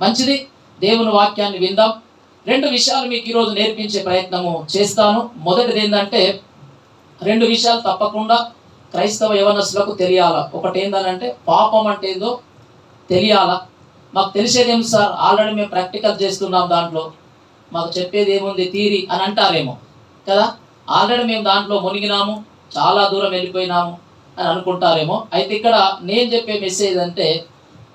మంచిది. దేవుని వాక్యాన్ని విందాం. రెండు విషయాలు మీకు ఈరోజు నేర్పించే ప్రయత్నము చేస్తాను. మొదటిది ఏంటంటే రెండు విషయాలు తప్పకుండా క్రైస్తవ యవనస్తులకు తెలియాల. ఒకటి ఏంటంటే పాపం అంటే ఏందో తెలియాలా. మాకు తెలిసేదేం సార్? ఆల్రెడీ మేము ప్రాక్టికల్ చేస్తున్నాం దాంట్లో. మాకు చెప్పేది ఏముంది? తీరి అని అంటారేమో. కదా? ఆల్రెడీ మేము దాంట్లో మునిగినాము చాలా దూరం వెళ్ళిపోయినాము అని అనుకుంటారేమో. అయితే ఇక్కడ నేను చెప్పే మెసేజ్ అంటే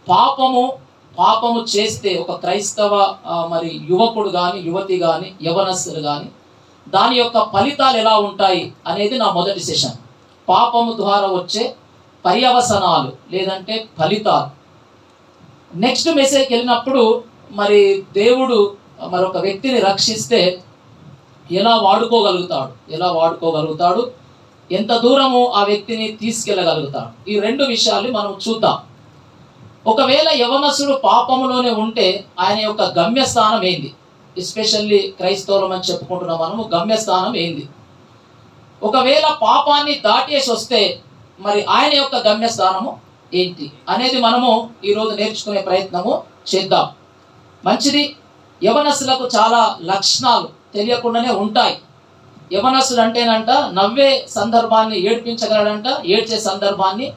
పాపము పాపము చేస్తే ఒక క్రైస్తవ మరి యువకుడు కానీ యువతి కానీ యవనస్తులు కానీ దాని యొక్క ఫలితాలు ఎలా ఉంటాయి అనేది నా మొదటి సెషన్. పాపము ద్వారా వచ్చే పర్యవసనాలు లేదంటే ఫలితాలు. నెక్స్ట్ మెసేజ్కి వెళ్ళినప్పుడు మరి దేవుడు మరొక వ్యక్తిని రక్షిస్తే ఎలా వాడుకోగలుగుతాడు? ఎలా వాడుకోగలుగుతాడు? ఎంత దూరము ఆ వ్యక్తిని తీసుకెళ్ళగలుగుతాడు? ఈ రెండు విషయాలు మనం చూద్దాం. ఒకవేళ యవనసుడు పాపంలోనే ఉంటే ఆయన యొక్క గమ్యస్థానం ఏంది? ఎస్పెషల్లీ క్రైస్తవులం అని చెప్పుకుంటున్న మనము గమ్యస్థానం ఏంది? ఒకవేళ పాపాన్ని దాటేసి వస్తే మరి ఆయన యొక్క గమ్యస్థానము ఏంటి? అనేది మనము ఈరోజు నేర్చుకునే ప్రయత్నము చేద్దాం. మంచిది యవనస్తులకు చాలా లక్షణాలు తెలియకుండానే ఉంటాయి. యవనస్సులు అంటేనంట నవ్వే సందర్భాన్ని ఏడ్పించగలడంట ఏడ్చే సందర్భాన్ని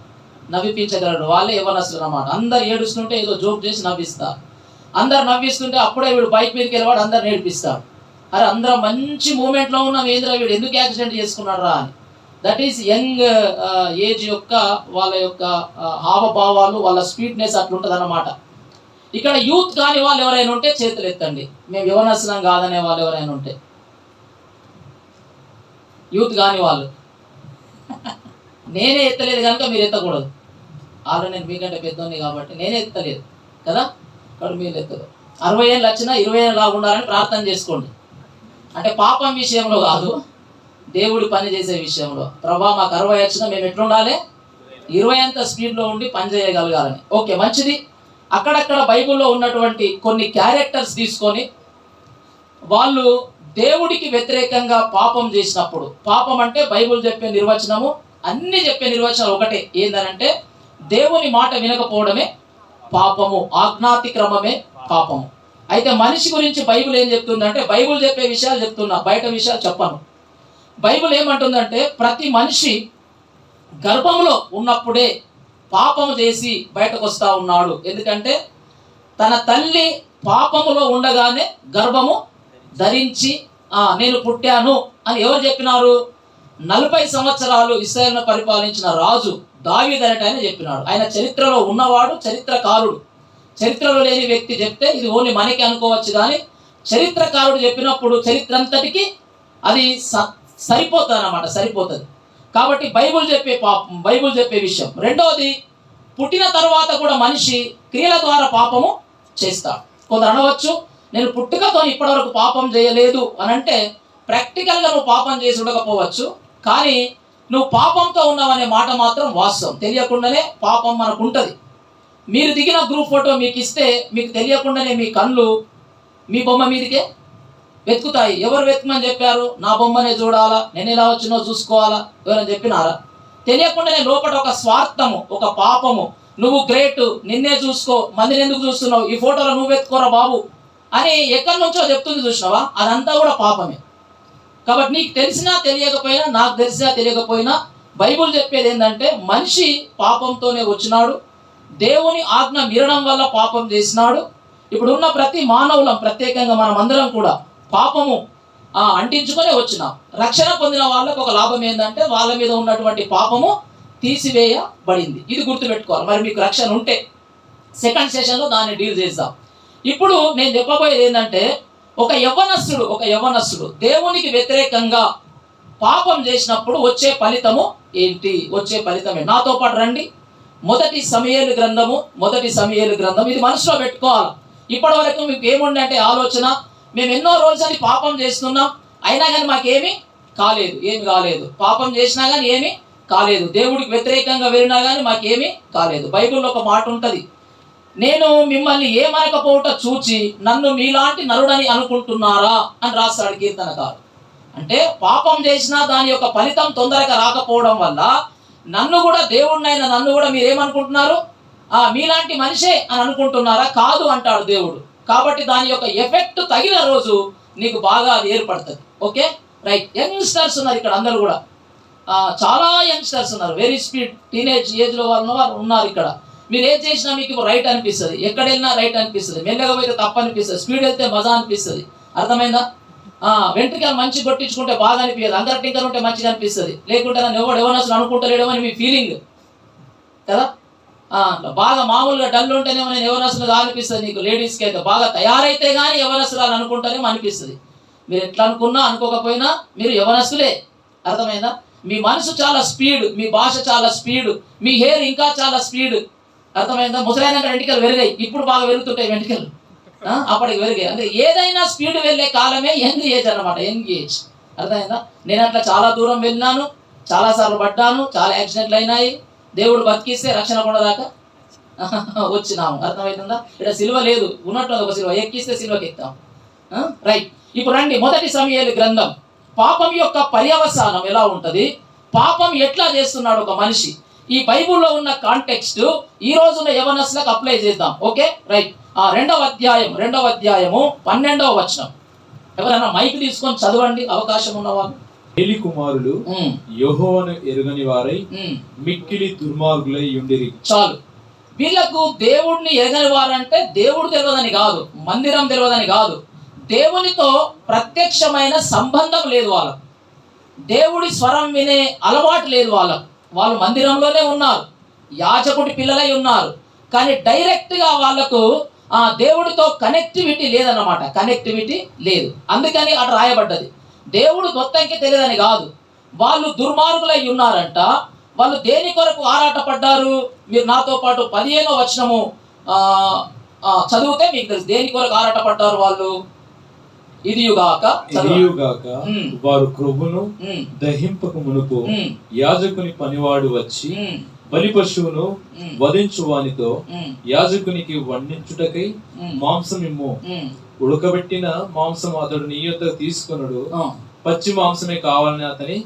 నవ్విపించగలడు వాళ్ళే యవనస్తులు అన్నమాట. అందరు ఏడుస్తుంటే ఏదో జోక్ చేసి నవ్విస్తా. అందరు నవ్విస్తుంటే అప్పుడే వీడు బైక్ మీదకి వెళ్ళవాడు అందరు నేర్పిస్తాడు అరే అందరం మంచి మూమెంట్లో ఉన్న ఏంద్ర వీడు? ఎందుకు యాక్సిడెంట్ చేసుకున్నాడు రా అని. దట్ ఈస్ యంగ్ ఏజ్ యొక్క వాళ్ళ యొక్క హావభావాలు వాళ్ళ స్వీట్నెస్ అట్లుంటుంది అనమాట ఇక్కడ యూత్ కాని వాళ్ళు ఎవరైనా ఉంటే చేతులు ఎత్తండి మేము యువనసనం కాదనే వాళ్ళు ఎవరైనా ఉంటే. యూత్ కాని వాళ్ళు. నేనే ఎత్తలేదు కనుక మీరు ఎత్తకూడదు. ఆల్రెడీ నేను మీకంటే పెద్దోని కాబట్టి నేనే ఎత్తలేదు. కదా? ఇక్కడ మీరు ఎత్తదు అరవై ఏళ్ళు వచ్చినా ఇరవై ఏళ్ళు లాగా ఉండాలని ప్రార్థన చేసుకోండి. అంటే పాపం విషయంలో కాదు దేవుడు పని చేసే విషయంలో. ప్రభా మాకు అరవై వచ్చినా మేము ఎట్లుండాలి? ఇరవై అంత స్పీడ్లో ఉండి పని చేయగలగాలని. ఓకే మంచిది. అక్కడక్కడ బైబిల్లో ఉన్నటువంటి కొన్ని క్యారెక్టర్స్ తీసుకొని వాళ్ళు దేవుడికి వ్యతిరేకంగా పాపం చేసినప్పుడు పాపం అంటే బైబిల్ చెప్పే నిర్వచనము అన్ని చెప్పే నిర్వచనాలు ఒకటే. ఏందనంటే దేవుని మాట వినకపోవడమే పాపము ఆజ్ఞాతిక్రమమే పాపము. అయితే మనిషి గురించి బైబుల్ ఏం చెప్తుందంటే బైబిల్ చెప్పే విషయాలు చెప్తున్నా బయట విషయాలు చెప్పను. బైబిల్ ఏమంటుందంటే ప్రతి మనిషి గర్భంలో ఉన్నప్పుడే పాపము చేసి బయటకు వస్తా ఉన్నాడు. ఎందుకంటే తన తల్లి పాపములో ఉండగానే గర్భము ధరించి ఆ నేను పుట్టాను అని ఎవరు చెప్పినారు? నలభై సంవత్సరాలు ఇస్రాయల్ను పరిపాలించిన రాజు. దావిదనట ఆయన చెప్పినాడు. ఆయన చరిత్రలో ఉన్నవాడు చరిత్రకారుడు. చరిత్రలో లేని వ్యక్తి చెప్తే ఇది ఓన్లీ మనకి అనుకోవచ్చు కానీ చరిత్రకారుడు చెప్పినప్పుడు చరిత్ర అంతటికి అది స- సరిపోతుంది అనమాట సరిపోతుంది. కాబట్టి బైబుల్ చెప్పే పాపం బైబుల్ చెప్పే విషయం. రెండవది పుట్టిన తర్వాత కూడా మనిషి క్రియల ద్వారా పాపము చేస్తాడు. కొందరు అనవచ్చు నేను పుట్టుకతో ఇప్పటివరకు పాపం చేయలేదు అని అంటే ప్రాక్టికల్గా నువ్వు పాపం చేసి ఉండకపోవచ్చు. కానీ నువ్వు పాపంతో ఉన్నావనే మాట మాత్రం వాస్తవం. తెలియకుండానే పాపం మనకు ఉంటుంది మీరు దిగిన గ్రూప్ ఫోటో మీకు ఇస్తే మీకు తెలియకుండానే మీ కళ్ళు మీ బొమ్మ మీదకే వెతుకుతాయి. ఎవరు వెతుకమని చెప్పారు? నా బొమ్మనే చూడాలా? నేను ఎలా వచ్చినో చూసుకోవాలా? ఎవరైనా చెప్పినారా? తెలియకుండానే లోపల ఒక స్వార్థము ఒక పాపము. నువ్వు గ్రేట్ నిన్నే చూసుకో మందిని ఎందుకు చూస్తున్నావు? ఈ ఫోటోలో నువ్వు వెతుకోరా బాబు? అని ఎక్కడి నుంచో చెప్తుంది చూసినావా? అదంతా కూడా పాపమే. కాబట్టి నీకు తెలిసినా తెలియకపోయినా నాకు తెలిసినా తెలియకపోయినా బైబుల్ చెప్పేది ఏంటంటే మనిషి పాపంతోనే వచ్చినాడు. దేవుని ఆజ్ఞ మీరడం వల్ల పాపం చేసినాడు. ఇప్పుడు ఉన్న ప్రతి మానవులం ప్రత్యేకంగా మనం అందరం కూడా పాపము అంటించుకొని వచ్చినాం. రక్షణ పొందిన వాళ్ళకు ఒక లాభం ఏంటంటే వాళ్ళ మీద ఉన్నటువంటి పాపము తీసివేయబడింది. ఇది గుర్తుపెట్టుకోవాలి. మరి మీకు రక్షణ ఉంటే సెకండ్ సెషన్లో దాన్ని డీల్ చేద్దాం. ఇప్పుడు నేను చెప్పబోయేది ఏంటంటే ఒక యవ్వనస్తుడు ఒక యవ్వనస్తుడు. దేవునికి వ్యతిరేకంగా పాపం చేసినప్పుడు వచ్చే ఫలితము ఏంటి? వచ్చే ఫలితమే. నాతో పాటు రండి. మొదటి సమయలు గ్రంథము మొదటి సమయలు గ్రంథం ఇది మనసులో పెట్టుకోవాలి. ఇప్పటి వరకు మీకు ఏముండే అంటే ఆలోచన. మేము ఎన్నో రోజులు అని పాపం చేస్తున్నాం. అయినా కానీ మాకేమీ కాలేదు. ఏమి కాలేదు. పాపం చేసినా కానీ ఏమీ కాలేదు. దేవుడికి వ్యతిరేకంగా వెళ్ళినా కానీ మాకేమీ కాలేదు. బైబిల్లో ఒక మాట ఉంటుంది. నేను మిమ్మల్ని ఏమనకపోవట చూచి నన్ను మీలాంటి నరుడని అనుకుంటున్నారా అని రాస్తాడు కీర్తనకారు అంటే పాపం చేసినా దాని యొక్క ఫలితం తొందరగా రాకపోవడం వల్ల నన్ను కూడా దేవుడినైన నన్ను కూడా మీరేమనుకుంటున్నారు? ఆ మీలాంటి మనిషే అని అనుకుంటున్నారా? కాదు అంటాడు దేవుడు. కాబట్టి దాని యొక్క ఎఫెక్ట్ తగిన రోజు నీకు బాగా అది ఏర్పడుతుంది. ఓకే? రైట్. యంగ్స్టర్స్ ఉన్నారు ఇక్కడ అందరూ కూడా. చాలా యంగ్స్టర్స్ ఉన్నారు. వెరీ స్పీడ్ టీనేజ్ ఏజ్లో వాళ్ళు వారు ఉన్నారు ఇక్కడ. మీరు ఏం చేసినా మీకు రైట్ అనిపిస్తుంది. ఎక్కడ వెళ్ళినా రైట్ అనిపిస్తుంది. మెల్లగా పోయితే తప్పు అనిపిస్తుంది. స్పీడ్ వెళ్తే మజా అనిపిస్తుంది. అర్థమైందా? వెంట్రుకలు మంచి కొట్టించుకుంటే బాగా అనిపించదు అందరి టింకర్ ఉంటే మంచిగా అనిపిస్తుంది. లేకుంటే నన్ను ఎవడు ఎవరు అసలు అనుకుంటలేడో అని మీ ఫీలింగ్ కదా? బాగా మామూలుగా డల్ ఉంటేనేమో నేను ఎవరసలు అనిపిస్తుంది నీకు. లేడీస్కి అయితే బాగా తయారైతే కానీ ఎవరసలు అని అనుకుంటేనేమో అనిపిస్తుంది. మీరు ఎట్లా అనుకున్నా అనుకోకపోయినా మీరు యవనస్తులే అర్థమైందా? మీ మనసు చాలా స్పీడ్ మీ భాష చాలా స్పీడ్ మీ హెయిర్ ఇంకా చాలా స్పీడ్ అర్థమైందా? ముసలైన వెంటికలు వెరిగాయి ఇప్పుడు బాగా వెలుగుతుంటాయి వెంటికలు అప్పటికి వెరిగాయి అంటే ఏదైనా స్పీడ్ వెళ్ళే కాలమే యంగ్ ఏజ్ అన్నమాట. Young age. అర్థమైందా? నేను అట్లా చాలా దూరం వెళ్ళినాను. చాలా సార్లు పడ్డాను. చాలా యాక్సిడెంట్లు అయినాయి. దేవుడు బతికిస్తే రక్షణ కూడా దాకా వచ్చినాము. అర్థమవుతుందా ఇక్కడ సిలువ లేదు. ఉన్నట్టు ఒక సిలువ. ఎక్కిస్తే సిల్వకి ఎక్కుతాం రైట్ ఇప్పుడు రండి. మొదటి సమయాలు గ్రంథం. పాపం యొక్క పర్యవసానం ఎలా ఉంటుంది? పాపం ఎట్లా చేస్తున్నాడు ఒక మనిషి? ఈ బైబిల్లో ఉన్న కాంటెక్స్ట్ ఈ రోజున్న యవనస్లకు అప్లై చేద్దాం. ఓకే? రైట్. ఆ రెండవ అధ్యాయం రెండవ అధ్యాయము పన్నెండవ వచనం. ఎవరైనా మైక్ తీసుకొని చదవండి అవకాశం ఉన్నవాళ్ళు? ఏలి కుమారులు యెహోవాను ఎరుగని వారై. మిక్కిలి దుర్మార్గులై ఉండిరి. చాలు. వీళ్ళకు దేవుడిని ఎరగని వారంటే దేవుడు తెలియదని కాదు మందిరం తెలియదని కాదు. దేవునితో ప్రత్యక్షమైన సంబంధం లేదు వాళ్ళకు. దేవుడి స్వరం వినే అలవాటు లేదు వాళ్ళకు. వాళ్ళు మందిరంలోనే ఉన్నారు. యాజకుడి పిల్లలై ఉన్నారు. కానీ డైరెక్ట్గా వాళ్ళకు ఆ దేవుడితో కనెక్టివిటీ లేదన్నమాట. కనెక్టివిటీ లేదు. అందుకని అటు రాయబడ్డది. దేవుడు మొత్తంకి తెలియదని కాదు. వాళ్ళు దుర్మార్గులై ఉన్నారంట. వాళ్ళు దేని కొరకు ఆరాటపడ్డారు? మీరు నాతో పాటు పదిహేనో వచనము చదివితే మీకు తెలుసు. దేని కొరకు ఆరాటపడ్డారు వాళ్ళు? ఇదియుగాక. ఇదియుగాక. వారు క్రొవ్వును దహింపక మునుపు యాజకుని పనివాడు వచ్చి బలి పశువును వధించు వానితో యాజకునికి వండించుటకై మాంసం ఇమ్ము. ఉడకబెట్టిన మాంసం అతడు నీ తీసుకొనుడు. ఆ. పచ్చి మాంసమే కావాలని అతని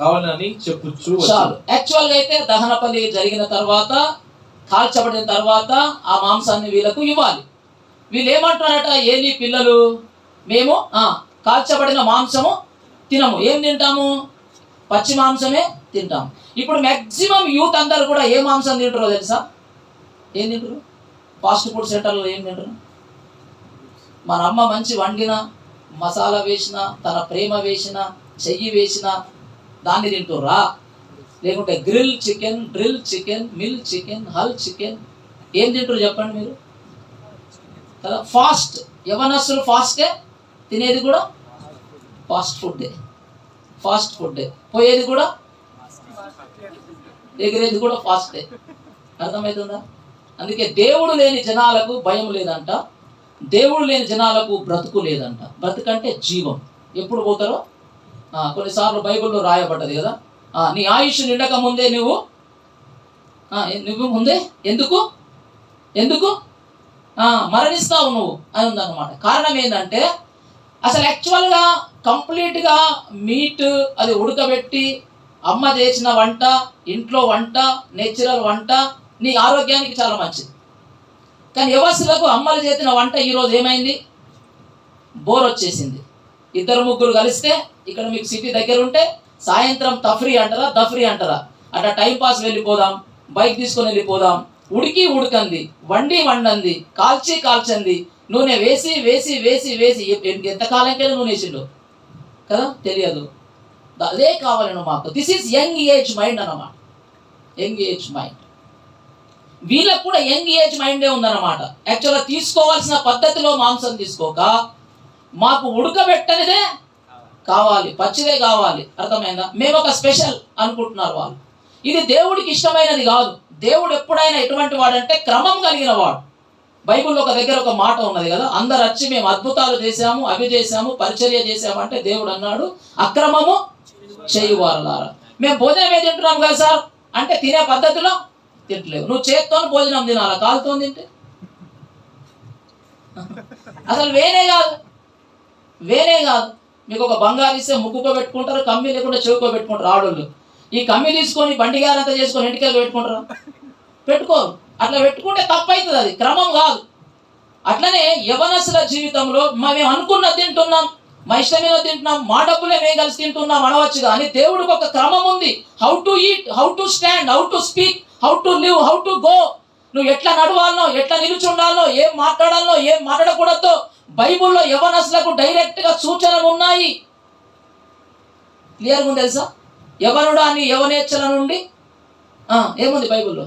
కావాలని చెప్పుచ్చు యాక్చువల్గా అయితే దహన బలి జరిగిన తర్వాత కాల్చబడిన తర్వాత ఆ మాంసాన్ని వీళ్ళకు ఇవ్వాలి. వీళ్ళు ఏమంటారట ఏలి పిల్లలు? మేము కాల్చబడిన మాంసము తినము. ఏం తింటాము? పచ్చి మాంసమే తింటాము. ఇప్పుడు మ్యాక్సిమం యూత్ అందరు కూడా ఏ మాంసం తింటారో తెలుసా? ఏం తింటారు? ఫాస్ట్ ఫుడ్ సెంటర్లో ఏం తింటారు? మన అమ్మ మంచి వండిన మసాలా వేసిన తన ప్రేమ వేసిన చెయ్యి వేసిన దాన్ని తింటుర్రా? లేకుంటే grill chicken drill chicken mill chicken hall chicken ఏం తింటారు చెప్పండి మీరు? కదా ఫాస్ట్ యవనస్తులు ఫాస్టే? తినేది కూడా ఫాస్ట్ ఫుడ్డే. ఫాస్ట్ ఫుడ్డే. పోయేది కూడా ఎగిరేది కూడా ఫాస్టే. అర్థమవుతుందా అందుకే దేవుడు లేని జనాలకు భయం లేదంట. దేవుడు లేని జనాలకు బ్రతుకు లేదంట. బ్రతుకంటే జీవం. ఎప్పుడు పోతారో? కొన్నిసార్లు బైబిల్లో రాయబడ్డది కదా. నీ ఆయుష్ నిండక ముందే నువ్వు నువ్వు ముందే ఎందుకు? ఎందుకు? మరణిస్తావు నువ్వు అని ఉందన్నమాట. కారణం ఏంటంటే అసలు యాక్చువల్గా కంప్లీట్గా మీట్ అది ఉడకబెట్టి అమ్మ చేసిన వంట ఇంట్లో వంట నేచురల్ వంట నీ ఆరోగ్యానికి చాలా మంచిది. కానీ వ్యవస్థలకు అమ్మలు చేసిన వంట ఈరోజు ఏమైంది? బోర్ వచ్చేసింది. ఇద్దరు ముగ్గురు కలిస్తే ఇక్కడ మీకు సిటీ దగ్గర ఉంటే సాయంత్రం తఫ్రీ అంటారా దఫ్రీ అంటారా? అట్లా టైంపాస్ వెళ్ళిపోదాం బైక్ తీసుకొని వెళ్ళిపోదాం. ఉడికి ఉడకంది వండి వండంది కాల్చి కాల్చంది. నూనె వేసి వేసి వేసి వేసి ఎంతకాలంకైనా నూనె వేసిండు? కదా? తెలియదు. అదే కావాలను మాకు this is young age mind అన్నమాట యంగ్ ఏజ్ మైండ్ వీళ్ళకు కూడా యంగ్ ఏజ్ మైండే ఉందన్నమాట యాక్చువల్గా తీసుకోవాల్సిన పద్ధతిలో మాంసం తీసుకోక మాకు ఉడకబెట్టనిదే కావాలి. పచ్చిదే కావాలి. అర్థమైందా? మేము ఒక స్పెషల్ అనుకుంటున్నారు వాళ్ళు. ఇది దేవుడికి ఇష్టమైనది కాదు. దేవుడు ఎప్పుడైనా ఎటువంటి వాడంటే క్రమం కలిగిన వాడు. బైబిల్లో ఒక దగ్గర ఒక మాట ఉన్నది కదా అందరు వచ్చి మేము అద్భుతాలు చేశాము అవి చేశాము పరిచర్య చేశాము అంటే దేవుడు అన్నాడు అక్రమము చేయువారలారా. మేము భోజనం ఏ తింటున్నాం కదా సార్? అంటే తినే పద్ధతిలో తింటలేవు. నువ్వు చేత్తో భోజనం తినాలా? కాలుతో తింటే? అసలు వేనే కాదు. వేనే కాదు. మీకు ఒక బంగారు ఇస్తే ముగ్గుపో పెట్టుకుంటారు కమ్మి లేకుండా చెవుకో పెట్టుకుంటారు ఆడోళ్ళు. ఈ కమ్మి తీసుకొని బండి గారంతా చేసుకొని ఇంటికెళ్ళి పెట్టుకుంటారు? పెట్టుకోరు. అట్లా పెట్టుకుంటే తప్పైతుంది అది. క్రమం కాదు. అట్లనే యవనసుల జీవితంలో మేము అనుకున్న తింటున్నాం మా ఇష్టమైన తింటున్నాం మా డబ్బులే మేము కలిసి తింటున్నాం అనవచ్చు కానీ దేవుడికి ఒక క్రమం ఉంది. How to eat how to stand how to speak how to live how to go నువ్వు ఎట్లా నడవాలనో ఎట్లా నిలుచుండాలనో ఏం మాట్లాడాలనో ఏం మాట్లాడకూడదో బైబిల్లో యవనసులకు డైరెక్ట్గా సూచనలు ఉన్నాయి. క్లియర్గా ఉంది తెలుసా? యవనుడా అని యవనేచ్చల నుండి? ఏముంది బైబిల్లో?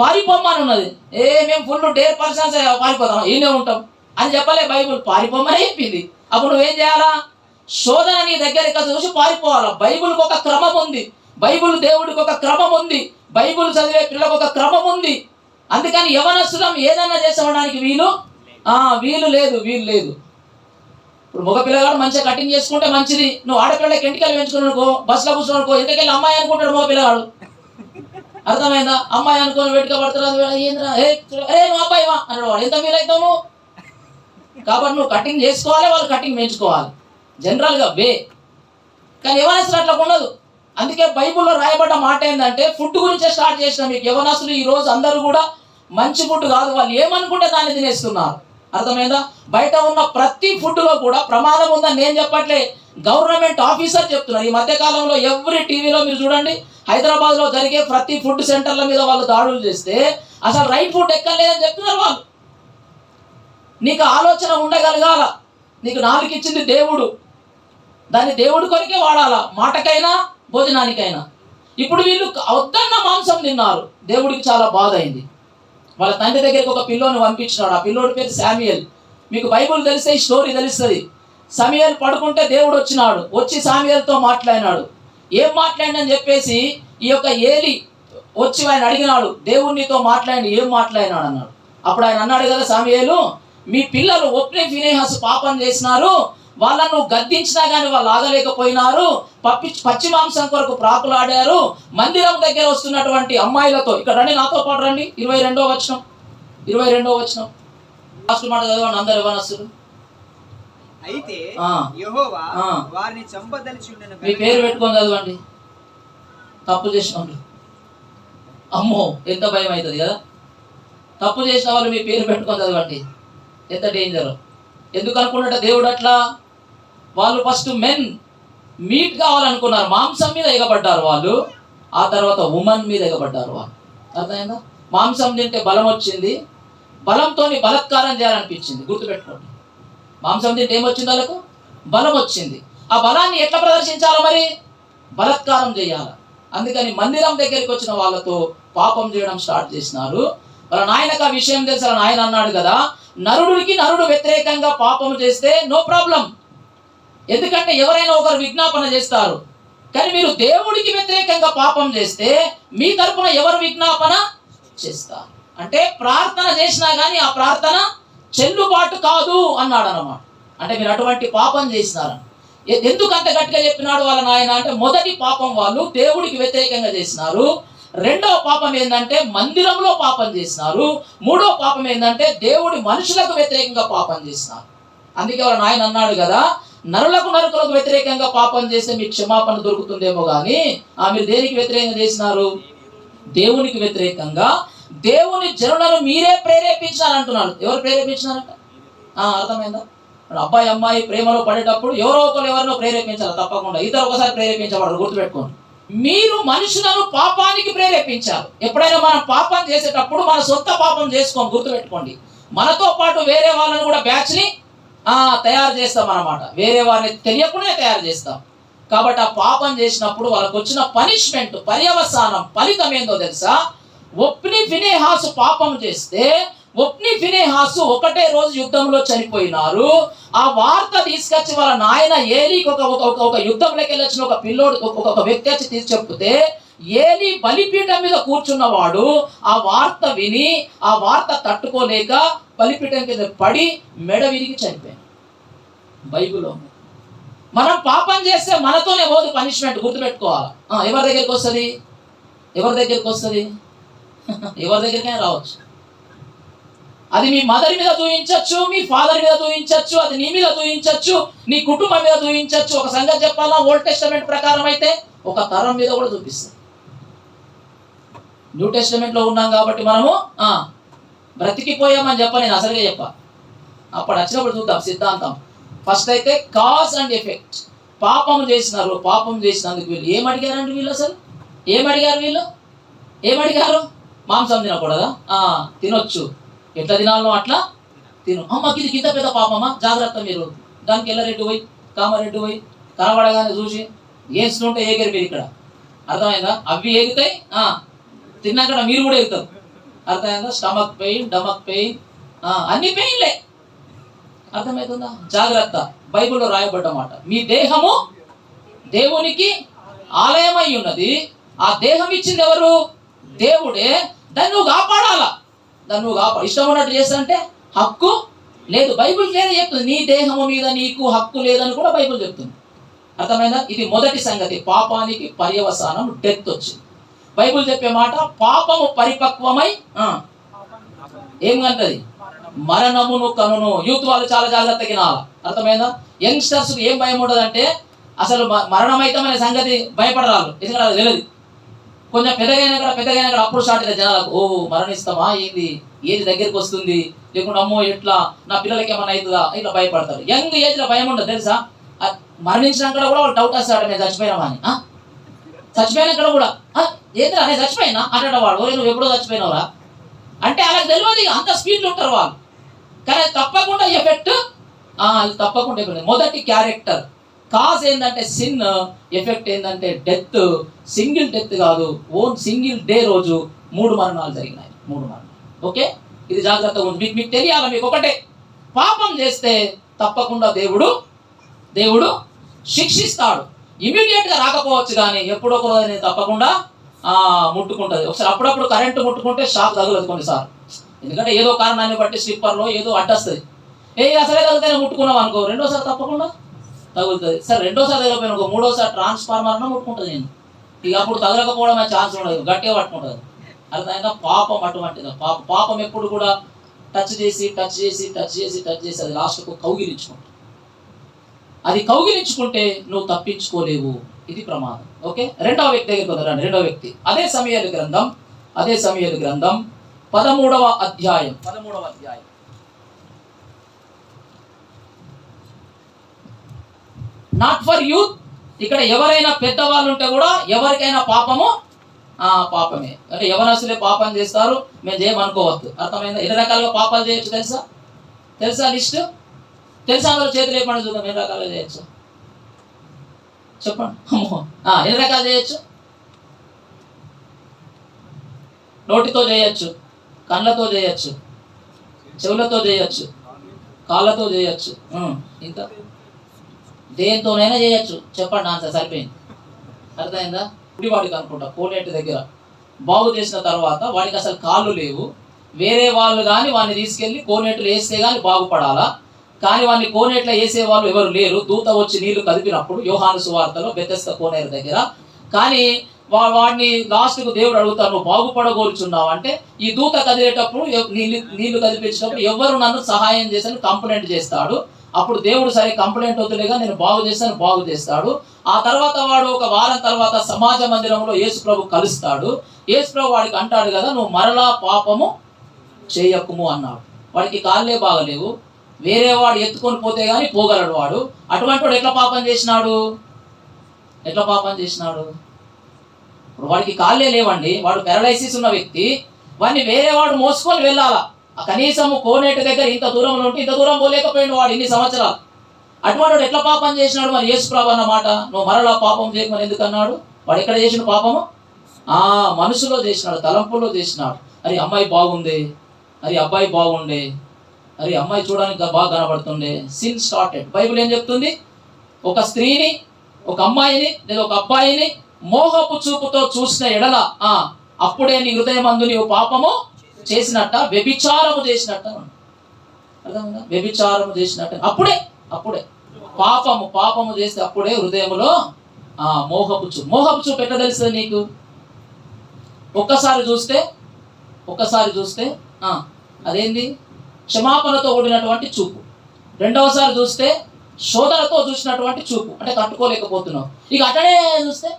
పారిపోమ్మని ఉన్నది. ఏ మేము ఫుల్ డేర్ పర్సన్స్ పారిపోతాం. ఈయనే ఉంటాం. అని చెప్పలే బైబుల్. పారిపోమ్మని చెప్పింది. అప్పుడు నువ్వేం చేయాలా? శోధన నీ దగ్గరికి చూసి పారిపోవాలా? బైబిల్కి ఒక క్రమం ఉంది. బైబిల్ దేవుడికి ఒక క్రమం ఉంది. బైబిల్ చదివే పిల్లలకు ఒక క్రమం ఉంది. అందుకని యవనస్తులం ఏదన్నా చేసేవడానికి వీలు? వీలు లేదు వీలు లేదు. ఇప్పుడు మగ పిల్లగాడు మంచిగా కటింగ్ చేసుకుంటే మంచిది. నువ్వు ఆడపిల్లకి ఇంటికెళ్ళి పెంచుకున్నానుకో బస్సులో కూర్చున్నానుకో ఇంటికెళ్ళి అమ్మాయి అనుకుంటాడు మగ పిల్లగాడు? అర్థమైందా? అమ్మాయి అనుకొని వెటుక ఏంద్రా? ఏ ఏ అబ్బాయి వా అన్నాడు ఎంత ఫీల్ అవుతావు నువ్వు? కాబట్టి నువ్వు కటింగ్ చేసుకోవాలి వాళ్ళు కటింగ్ పెంచుకోవాలి. జనరల్గా బే. కానీ యవనస్తులు అట్లా ఉండదు అందుకే బైబుల్లో రాయబడ్డ మాట ఏంటంటే ఫుడ్ గురించే స్టార్ట్ చేసిన మీకు యవనస్తులు ఈ రోజు అందరూ కూడా మంచి ఫుడ్ కాదు. వాళ్ళు ఏమనుకుంటే దాన్ని తినేస్తున్నారు. అర్థమైందా? బయట ఉన్న ప్రతి ఫుడ్లో కూడా ప్రమాదం ఉందని నేను చెప్పట్లే. గవర్నమెంట్ ఆఫీసర్ చెప్తున్నారు. ఈ మధ్యకాలంలో ఎవ్రీ టీవీలో మీరు చూడండి హైదరాబాద్లో జరిగే ప్రతి ఫుడ్ సెంటర్ల మీద వాళ్ళు దాడులు చేస్తే అసలు రైట్ ఫుడ్ ఎక్కలేదని చెప్తున్నారు వాళ్ళు. నీకు ఆలోచన ఉండగలగాల. నీకు నాలుగు ఇచ్చింది దేవుడు. దాన్ని దేవుడి కొరికే వాడాలా. మాటకైనా భోజనానికైనా. ఇప్పుడు వీళ్ళు వద్దన్న మాంసం తిన్నారు. దేవుడికి చాలా బాధ అయింది. వాళ్ళ తండ్రి దగ్గరికి ఒక పిల్లోని పంపించినాడు. ఆ పిల్లోడి పేరు శామియల్ మీకు బైబుల్ తెలిస్తే ఈ స్టోరీ తెలుస్తుంది. సమయల్ పడుకుంటే దేవుడు వచ్చినాడు. వచ్చి సామ్యుయల్తో మాట్లాడినాడు. ఏం మాట్లాడినని చెప్పేసి ఈ యొక్క ఏలి వచ్చి ఆయన అడిగినాడు దేవుణ్ణితో మాట్లాడి ఏం మాట్లాడినాడు? అన్నాడు. అప్పుడు ఆయన అన్నాడు కదా సామ్యుయేలు మీ పిల్లలు ఒప్నే ఫినేహస్ పాపం చేసినారు వాళ్ళను గద్దించినా కానీ వాళ్ళు ఆగలేకపోయినారు పప్పి పచ్చి మాంసం కొరకు ప్రాకులాడారు మందిరం దగ్గర వస్తున్నటువంటి అమ్మాయిలతో ఇక్కడ రండి నాతో పాటు రండి. ఇరవై రెండో వచనం. ఇరవై రెండో వచనం. లాస్ట్ మాట చదవండి అందరు ఇవ్వనస్తులు అయితే. యెహోవా. వారిని చంపదలిచి మీ పేరు పెట్టుకొని చదవండి. తప్పు చేసిన వాళ్ళు అమ్మో ఎంత భయం అవుతుంది కదా? తప్పు చేసిన వాళ్ళు మీ పేరు పెట్టుకొని చదవండి. ఎంత డేంజర్. ఎందుకు అనుకున్నట్ట దేవుడు అట్లా? వాళ్ళు ఫస్ట్ మెన్ మీట్ కావాలనుకున్నారు. మాంసం మీద ఎగబడ్డారు వాళ్ళు. ఆ తర్వాత ఉమెన్ మీద ఎగబడ్డారు వాళ్ళు. అర్థమైందా? మాంసం తింటే బలం వచ్చింది. బలంతో బలత్కారం చేయాలనిపించింది. గుర్తుపెట్టుకోండి. మాంసం తింటే ఏమొచ్చింది వాళ్ళకు? బలం వచ్చింది ఆ బలాన్ని ఎట్లా ప్రదర్శించాలి మరి? బలత్కారం చేయాలి. అందుకని మందిరం దగ్గరికి వచ్చిన వాళ్ళతో పాపం చేయడం స్టార్ట్ చేసినారు. వాళ్ళ నాయనకు ఆ విషయం తెలిసి వాళ్ళ నాయన అన్నాడు కదా నరుడికి నరుడు వ్యతిరేకంగా పాపం చేస్తే నో ప్రాబ్లం ఎందుకంటే ఎవరైనా ఒకరు విజ్ఞాపన చేస్తారు. కానీ మీరు దేవుడికి వ్యతిరేకంగా పాపం చేస్తే మీ తరపున ఎవరు విజ్ఞాపన చేస్తారు? అంటే ప్రార్థన చేసినా కానీ ఆ ప్రార్థన చెల్లుబాటు కాదు అన్నాడు అన్నమాట అంటే మీరు అటువంటి పాపం చేసినారని. ఎ- ఎందుకు అంత గట్టిగా చెప్పినాడు వాళ్ళ నాయన అంటే మొదటి పాపం వాళ్ళు దేవుడికి వ్యతిరేకంగా చేసినారు. రెండవ పాపం ఏంటంటే మందిరంలో పాపం చేసినారు. మూడో పాపం ఏంటంటే దేవుడి మనుషులకు వ్యతిరేకంగా పాపం చేసినారు. అందుకే వాళ్ళ నాయన అన్నాడు కదా నరులకు నరుకులకు వ్యతిరేకంగా పాపం చేస్తే మీకు క్షమాపణ దొరుకుతుందేమో కానీ ఆ మీరు దేనికి వ్యతిరేకంగా చేసినారు? దేవునికి వ్యతిరేకంగా. దేవుని జనులను మీరే ప్రేరేపించాలంటున్నాను ఎవరు ప్రేరేపించినారంట? అర్థమైందా? అబ్బాయి అమ్మాయి ప్రేమలో పడేటప్పుడు ఎవరో ఒకరు ఎవరినో ప్రేరేపించాలి తప్పకుండా. ఇద్దరు ఒకసారి ప్రేరేపించబడరు గుర్తుపెట్టుకోండి. మీరు మనుషులను పాపానికి ప్రేరేపించారు ఎప్పుడైనా మనం పాపం చేసేటప్పుడు మన సొంత పాపం చేసుకోం గుర్తుపెట్టుకోండి. మనతో పాటు వేరే వాళ్ళని కూడా బ్యాచ్ని తయారు చేస్తాం అన్నమాట వేరే వారిని తెలియకుండానే తయారు చేస్తాం. కాబట్టి ఆ పాపం చేసినప్పుడు వాళ్ళకు వచ్చిన పనిష్మెంట్ పర్యవసానం ఫలితం ఏందో తెలుసా? ఒప్ని ఫినేహాసు పాపం చేస్తే ఒప్ని ఫినేహాసు ఒకటే రోజు యుద్ధంలో చనిపోయినారు. ఆ వార్త తీసుకొచ్చి వాళ్ళ నాయన ఏలీకి ఒక ఒక ఒక- యుద్ధంలోకి వెళ్ళొచ్చిన ఒక పిల్లోడు ఒక వ్యక్తి వచ్చి తీసి చెప్తే ఏలి బలిపీఠం మీద కూర్చున్నవాడు ఆ వార్త విని ఆ వార్త తట్టుకోలేక బలిపీఠం కింద పడి మెడ విరిగి చనిపోయాడు. బైబిల్లో మనం పాపం చేస్తే మనతోనే పోదు పనిష్మెంట్ గుర్తుపెట్టుకోవాలి? ఎవరి దగ్గరికి వస్తుంది? ఎవరి దగ్గరికి వస్తుంది? ఎవరి దగ్గరికైనా రావచ్చు. అది మీ మదర్ మీద చూయించవచ్చు మీ ఫాదర్ మీద చూయించవచ్చు అది నీ మీద దూయించచ్చు నీ కుటుంబం మీద దూయించచ్చు. ఒక సంగతి చెప్పాలా? ఓల్డ్ టెస్టమెంట్ ప్రకారం అయితే ఒక తరం మీద కూడా చూపిస్తుంది న్యూ టెస్టిమెంట్లో ఉన్నాం కాబట్టి మనము బ్రతికిపోయామని చెప్ప నేను అసలుగా చెప్ప. అప్పుడు వచ్చినప్పుడు చూద్దాం సిద్ధాంతం. ఫస్ట్ అయితే కాజ్ అండ్ ఎఫెక్ట్ పాపం చేసినారు పాపం చేసినందుకు వీళ్ళు ఏం వీళ్ళు అసలు? ఏం అడిగారు వీళ్ళు? ఏం అడిగారు? మాంసం తినకూడదా? ఆ, తినొచ్చు. ఎట్లా తినాలో అట్లా తిను. అమ్మకి ఇది కింద పెద్ద పాపమ్మా జాగ్రత్త మీరు. దానికి ఎల్లరెడ్డి పోయి కామారెడ్డి పోయి కనబడగానే చూసి ఏస్తుంటే ఏగరు మీరు ఇక్కడ. అర్థమైందా? అవి ఎగుతాయి ఆ, తిన్నాక మీరు కూడా ఎగుతారు అర్థమైందా? స్టమక్ పెయిన్ డమక్ పెయిన్ అన్ని పెయిన్లే. అర్థమవుతుందా జాగ్రత్త. బైబిల్లో రాయబడ్డ మాట మీ దేహము దేవునికి ఆలయమై ఉన్నది. ఆ దేహం ఇచ్చింది ఎవరు? దేవుడే. దాన్ని నువ్వు కాపాడాలా? దాన్ని నువ్వు కాపా ఇష్టం ఉన్నట్టు చేస్తానంటే హక్కు లేదు. బైబిల్ లేదు చెప్తుంది. నీ దేహము మీద నీకు హక్కు లేదని కూడా బైబిల్ చెప్తుంది. అర్థమైందా? ఇది మొదటి సంగతి. పాపానికి పర్యవసానం డెత్ వచ్చింది. బైబిల్ చెప్పే మాట పాపము పరిపక్వమై ఆ, ఏం కంటది మరణమును కనును. యూత్ వాళ్ళు చాలా జాగ్రత్త వినాల. అర్థమైందా? యంగ్స్టర్స్ ఏం భయం ఉండదంటే అసలు మరణమైతమైన సంగతి భయపడరాలు ఎందుకంటే అది తెలియదు. కొంచెం పెద్దగైనా కూడా పెద్దగైనా కూడా అప్పుడు స్టార్ట్ అయితే జనాలకు ఓ మరణిస్తామా? ఏంది? ఏది దగ్గరికి వస్తుంది? లేకుంటే అమ్మో ఎట్లా? నా పిల్లలకి ఏమైనా అవుతుందా? ఇట్లా భయపడతారు. యంగ్ ఏజ్లో భయం ఉండదు తెలుసా? మరణించినాక కూడా వాళ్ళు డౌట్ వస్తాడు నేను చచ్చిపోయినామా? అని. ఆ? చచ్చిపోయినాక కూడా "ఆ, ఏంద్రా నేను చచ్చిపోయినా? అంటాడు వాడు. నువ్వు ఎప్పుడో చచ్చిపోయినావురా? అంటే అలా తెలియదు ఇక, అంత స్పీడ్లో ఉంటారు వాళ్ళు. కానీ తప్పకుండా ఎఫెక్ట్ అది తప్పకుండా మొదటి క్యారెక్టర్ కాజ్ ఏంటంటే సిన్ ఎఫెక్ట్ ఏంటంటే డెత్ సింగిల్ డెత్ కాదు ఓన్ సింగిల్ డే రోజు మూడు మరణాలు జరిగినాయి. మూడు మరణాలు. ఓకే? ఇది జాగ్రత్తగా ఉంది మీకు మీకు తెలియాలి మీకు ఒకటే? పాపం చేస్తే తప్పకుండా దేవుడు దేవుడు శిక్షిస్తాడు. ఇమీడియట్గా రాకపోవచ్చు కానీ ఎప్పుడో ఒక తప్పకుండా ముట్టుకుంటుంది. ఒకసారి అప్పుడప్పుడు కరెంటు ముట్టుకుంటే షాక్ తగలదు కొన్నిసార్లు. ఎందుకంటే ఏదో కారణాన్ని బట్టి స్లిప్పర్లో ఏదో అడ్డొస్తుంది ఏ అసలే తగ్గితేనే ముట్టుకున్నాం అనుకో రెండోసారి తప్పకుండా తగులుతుంది. సరే రెండోసారి తగలిపోయిన ఒక మూడోసారి ట్రాన్స్ఫార్మర్ను ముట్టుకుంటుంది నేను. ఇక అప్పుడు తగలకపోవడమే ఛాన్స్ ఉండదు. గట్టిగా పట్టుకుంటుంది అర్థమైందా పాపం అటువంటిది. పాప పాపం ఎప్పుడు కూడా టచ్ చేసి టచ్ చేసి టచ్ చేసి టచ్ చేసి అది లాస్ట్కు కౌగిలించుకుంటుంది అది కౌగిలించుకుంటే నువ్వు తప్పించుకోలేవు. ఇది ప్రమాదం. ఓకే? రెండవ వ్యక్తి దగ్గరికి వదలండి రెండవ వ్యక్తి. అదే సమయాలు గ్రంథం. అదే సమయాలు గ్రంథం. పదమూడవ అధ్యాయం. పదమూడవ అధ్యాయం. నాట్ ఫర్ యూత్ ఇక్కడ ఎవరైనా పెద్దవాళ్ళు ఉంటే కూడా ఎవరికైనా పాపము ఆ పాపమే. అంటే యవనస్తులే పాపం చేస్తారు మేము చేయమనుకోవద్దు అర్థమైందా? ఎన్ని రకాలుగా పాపాలు చేయొచ్చు తెలుసా? తెలుసా లిస్ట్? తెలుసా అందరూ చేతులు లేకుండా చూద్దాం ఎన్ని రకాలుగా చేయొచ్చు? చెప్పండి. అమ్మో. ఎన్ని రకాలు చేయొచ్చు? నోటితో చేయొచ్చు కళ్ళతో చేయొచ్చు చెవులతో చేయొచ్చు కాళ్ళతో చేయొచ్చు. ఇంకా? దేంతోనైనా చేయొచ్చు. చెప్పండి ఆన్సర్ సరిపోయింది. అర్థమైందా? గుడివాడికి అనుకుంటా కోనేటి దగ్గర. బాగు చేసిన తర్వాత వాడికి అసలు కాళ్ళు లేవు. వేరే వాళ్ళు కానీ వాడిని తీసుకెళ్ళి కోనేట్లు వేస్తే కానీ బాగుపడాలా? కానీ వాడిని కోనేట్లో వేసే వాళ్ళు ఎవరు లేరు. దూత వచ్చి నీళ్ళు కదిపినప్పుడు యోహాను సువార్తలో బెతెస్త కోనేరు దగ్గర. కానీ వా- వాడిని లాస్ట్కు దేవుడు అడుగుతారు బాగుపడగోల్చున్నావు అంటే ఈ దూత కదిలేటప్పుడు ఎవ్- నీళ్ళు నీళ్ళు కదిపించినప్పుడు ఎవరు నన్ను సహాయం చేశాను కంప్లైంట్ చేస్తాడు? అప్పుడు దేవుడు సరే కంప్లైంట్ వద్దులేగా నేను బాగు చేస్తాను బాగు చేస్తాడు. ఆ తర్వాత వాడు ఒక వారం తర్వాత సమాజ మందిరంలో యేసు ప్రభు కలుస్తాడు. యేసు ప్రభు వాడికి అంటాడు కదా నువ్వు మరలా పాపము చేయకుము అన్నాడు. వాడికి కాళ్ళే బాగలేవు. వేరే వాడు ఎత్తుకొని పోతే కానీ పోగలడు వాడు. అటువంటి వాడు ఎట్లా పాపం చేసినాడు? ఎట్లా పాపం చేసినాడు? వాడికి కాళ్ళే లేవండి. వాడు పెరలైసిస్ ఉన్న వ్యక్తి. వాడిని వేరే వాడు మోసుకొని వెళ్ళాలా? కనీసము కోనేటి దగ్గర ఇంత దూరం ఉంటే ఇంత దూరం పోలేకపోయిండు వాడు ఇన్ని సంవత్సరాలు. అటువంటి వాడు ఎట్లా పాపం చేసినాడు మరి యేసు ప్రభు అన్నమాట నువ్వు మరలా పాపం చేయమని ఎందుకు అన్నాడు వాడు ఎక్కడ చేసిన పాపము? ఆ మనసులో చేసినాడు తలంపులో చేసినాడు. అరే అమ్మాయి బాగుంది. అరే అబ్బాయి బాగుండే. అరే అమ్మాయి చూడడానికి బాగా కనబడుతుండే. సిన్ స్టార్టెడ్ బైబిల్ ఏం చెప్తుంది? ఒక స్త్రీని ఒక అమ్మాయిని లేదా ఒక అబ్బాయిని మోహపు చూపుతో చూసిన ఎడల అప్పుడే నీ హృదయం అందు నీవు పాపము చేసినట్ట వ్యభిచారము చేసినట్ట అర్థమైందా? వ్యభిచారము చేసినట్ట. అప్పుడే అప్పుడే. పాపము పాపము చేస్తే అప్పుడే హృదయములో ఆ మోహపుచ్చు మోహపుచ్చు మోహపు చూపు తెలుస్తుంది నీకు? ఒక్కసారి చూస్తే ఒక్కసారి చూస్తే ఆ, అదేంది? క్షమాపణతో కూడినటువంటి చూపు. రెండవసారి చూస్తే శోధనతో చూసినటువంటి చూపు. అంటే కట్టుకోలేకపోతున్నావు ఇక అటనే చూస్తే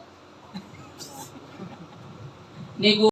నీకు